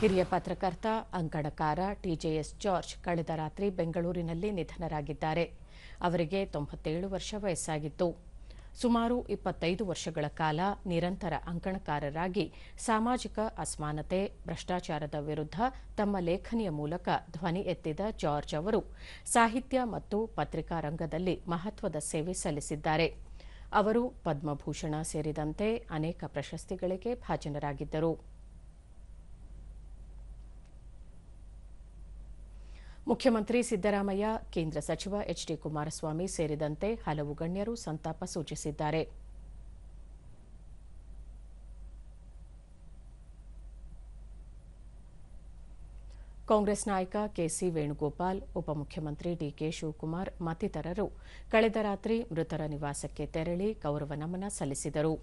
ಹಿರಿಯ ಪತ್ರಕರ್ತ, ಅಂಕಣಕಾರ TJS George ಕಳೆದ ರಾತ್ರಿ ಬೆಂಗಳೂರಿನಲ್ಲಿ ನಿಧನರಾಗಿದ್ದಾರೆ. ಅವರಿಗೆ ತೊಂಬತ್ತೇಳು ವರ್ಷ ವಯಸ್ಸಾಗಿತ್ತು. ಸುಮಾರು ಇಪ್ಪತ್ತೈದು ವರ್ಷಗಳ ಕಾಲ ನಿರಂತರ ಅಂಕಣಕಾರರಾಗಿ ಸಾಮಾಜಿಕ ಅಸಮಾನತೆ, ಭ್ರಷ್ಟಾಚಾರದ ವಿರುದ್ಧ ತಮ್ಮ ಲೇಖನಿಯ ಮೂಲಕ ಧ್ವನಿ ಎತ್ತಿದ ಜಾರ್ಜ್ ಅವರು ಸಾಹಿತ್ಯ ಮತ್ತು ಪತ್ರಿಕಾ ರಂಗದಲ್ಲಿ ಮಹತ್ವದ ಸೇವೆ ಸಲ್ಲಿಸಿದ್ದಾರೆ. ಅವರು ಪದ್ಮಭೂಷಣ ಸೇರಿದಂತೆ ಅನೇಕ ಪ್ರಶಸ್ತಿಗಳಿಗೆ ಭಾಜನರಾಗಿದ್ದರು. ಮುಖ್ಯಮಂತ್ರಿ ಸಿದ್ದರಾಮಯ್ಯ, ಕೇಂದ್ರ ಸಚಿವ ಎಚ್ ಡಿ ಕುಮಾರಸ್ವಾಮಿ ಸೇರಿದಂತೆ ಹಲವು ಗಣ್ಯರು ಸಂತಾಪ ಸೂಚಿಸಿದ್ದಾರೆ. ಕಾಂಗ್ರೆಸ್ ನಾಯಕ ಕೆಸಿ ವೇಣುಗೋಪಾಲ್, ಉಪಮುಖ್ಯಮಂತ್ರಿ ಡಿಕೆ ಶಿವಕುಮಾರ್ ಮತ್ತಿತರರು ಕಳೆದ ರಾತ್ರಿ ಮೃತರ ನಿವಾಸಕ್ಕೆ ತೆರಳಿ ಗೌರವ ನಮನ ಸಲ್ಲಿಸಿದರು.